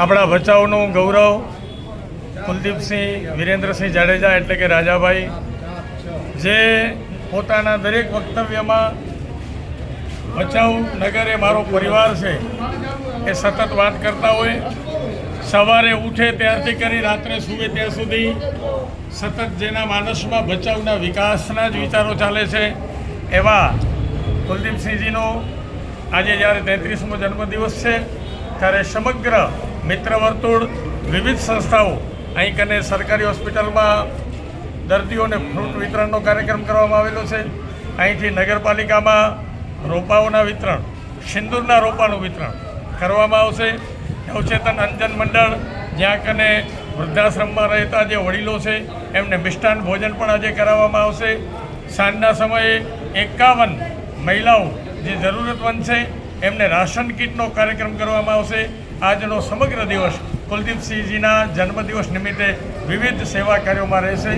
આપણા ભચાઉનું ગૌરવ કુલદીપસિંહ વિરેન્દ્રસિંહ જાડેજા એટલે કે રાજાભાઈ, જે પોતાના દરેક વક્તવ્યમાં ભચાઉ નગર એ મારો પરિવાર છે એ સતત વાત કરતા હોય. સવારે ઉઠે ત્યારથી કરી, રાત્રે સૂવે ત્યાં સુધી. સતત જેના માનસમાં ભચાઉના વિકાસના જ વિચારો ચાલે છે. એવા કુલદીપસિંહજીનો આજે જ્યારે તેત્રીસમો જન્મદિવસ છે, ત્યારે સમગ્ર મિત્ર વર્તુળ, વિવિધ સંસ્થાઓ, અહીં કને સરકારી હોસ્પિટલમાં દર્દીઓને ફ્રૂટ વિતરણનો કાર્યક્રમ કરવામાં આવેલો છે. અહીંથી નગરપાલિકામાં રોપાઓના વિતરણ, સિંદૂરના રોપાનું વિતરણ કરવામાં આવશે. નવચેતન અંજન મંડળ, જ્યાં કને વૃદ્ધાશ્રમમાં રહેતા જે વડીલો છે, એમને મિષ્ટાન ભોજન પણ આજે કરાવવામાં આવશે. સાંજના સમયે એકાવન મહિલાઓ જે જરૂરતમંદ છે, એમને રાશન કીટનો કાર્યક્રમ કરવામાં આવશે. આજનો સમગ્ર દિવસ કુલદીપસિંહજીના જન્મદિવસ નિમિત્તે વિવિધ સેવા કાર્યોમાં રહેશે.